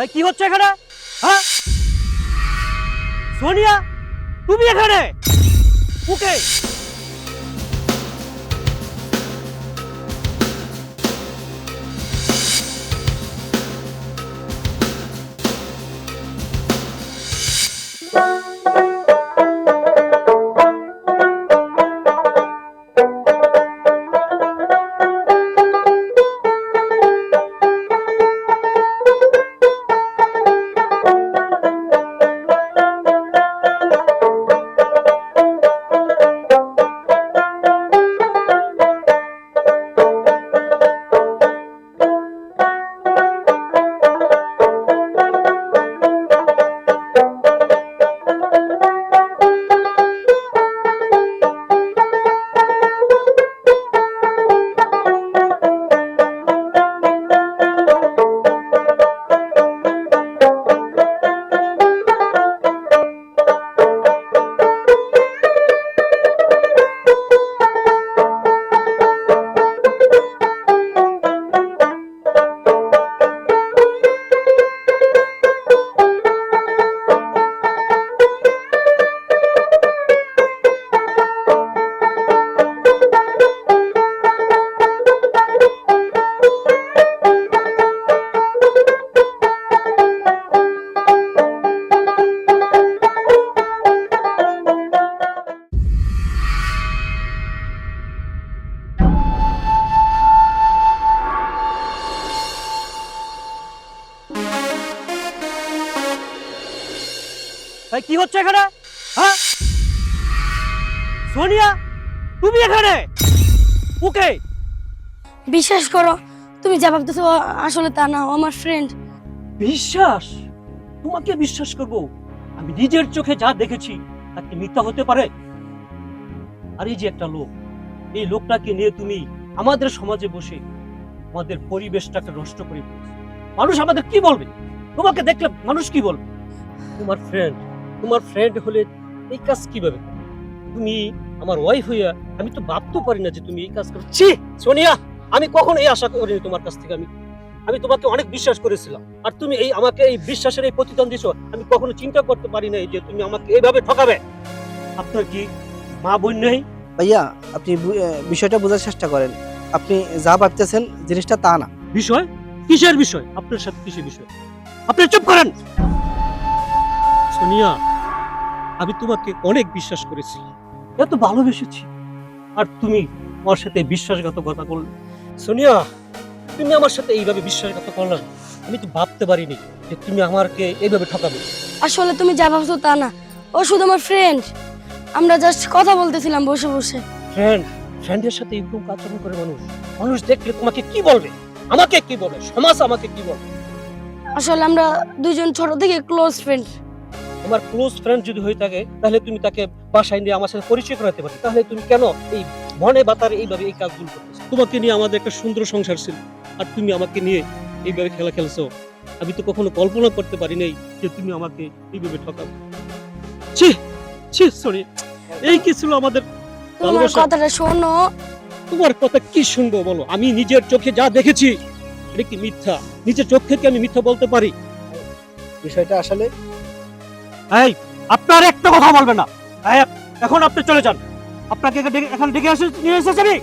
তাই কি হচ্ছে এখানে? হ্যাঁ? সোনিয়া তুমি এখানে? ওকে তাই কি হচ্ছে এখানে? হ্যাঁ? সোনিয়া তুমি এখানে? ওকে? বিশ্বাস করো তুমি যা ভাবতেছো আসলে তা না ও আমার ফ্রেন্ড বিশ্বাস? তোমাকে বিশ্বাস করব? আমি নিজের চোখে যা দেখেছি তা কি মিথ্যা হতে পারে? আর এই যে একটা লোক এই লোকটাকে নিয়ে তুমি আমাদের সমাজে বসে আমাদের পরিবেশটাকে নষ্ট করে। মানুষ আমাদের কি বলবে? তোমাকে দেখলে মানুষ কি বলবে? তোমার ফ্রেন্ড তোমার ফ্রেন্ড হলে এই কাজ কীভাবে তুমি আমার ওয়াইফ হইয়া আমি তো ভাবতেও পারি না যে তুমি এই কাজ করো। ছি সোনিয়া আমি কখনো এই আশা করিনি তোমার কাছ থেকে আমি। আমি তোমাকে অনেক বিশ্বাস করেছিলাম। আর তুমি এই আমাকে এই বিশ্বাসের এই প্রতিদান দিছো আমি কখনো চিন্তা করতে পারি নাই যে তুমি আমাকে এইভাবে ঠকাবে। আপনার কি মা বোন নেই? ভাইয়া আপনি বিষয়টা বোঝার চেষ্টা করেন। আপনি যা ভাবতেছেন জিনিসটা তা না। বিষয়? কিসের বিষয়? আপনার সাথে কিসের বিষয়? আপনি চুপ করেন! সোনিয়া আমি তোমাকে অনেক বিশ্বাস করেছি। এত ভালোবেসেছি। আর তুমি আমার সাথে বিশ্বাসঘাতকতা করলে। সোনিয়া তুমি আমার সাথে এইভাবে বিশ্বাসঘাতক করলে আমি তো ভাবতে পারিনি যে তুমি আমাকে এইভাবে ঠকাবে। আসলে তুমি যা ভাবছ তা না। ও শুধু আমার ফ্রেন্ড আমরা জাস্ট কথা বলতেছিলাম বসে বসে। ফ্রেন্ড ফ্রেন্ডের সাথে এরকম আচরণ করে মানুষ। মানুষ দেখলে তোমাকে কি বলবে? আমাকে কি বলবে? সমাজ আমাকে কি বলবে? আসলে আমরা দুইজন ছোট থেকে ক্লোজ ফ্রেন্ড তোমার ক্লোজ ফ্রেন্ড যদি হয়ে থাকে তাহলে তুমি তাকে বাসায় নিয়ে আমার সাথে পরিচয় করাতে পারো। তাহলে তুমি কেন এই মনে বাতারে এইভাবে এই কাজগুলো করতেছো? তোমাকে নিয়ে আমাদের একটা সুন্দর সংসার ছিল আর তুমি আমাকে নিয়ে এইভাবে খেলা খেলছো। আমি তো কখনো কল্পনা করতে পারি নাই যে তুমি আমাকে এইভাবে ঠকাবে ছি ছি সরি এই কি ছিল আমাদের তোমার কথাটা শোনো। তোমার কথা কি শুনব বলো? আমি নিজের চোখে যা দেখেছি এটা কি মিথ্যা? নিজের চোখে কি আমি মিথ্যা বলতে পারি? বিষয়টা আসলে এই, আপনার একটা কথা বলবেন না। এখন আপনি চলে যান। আপনাকে এখানে ডেকে- এসে নিয়ে এসেছি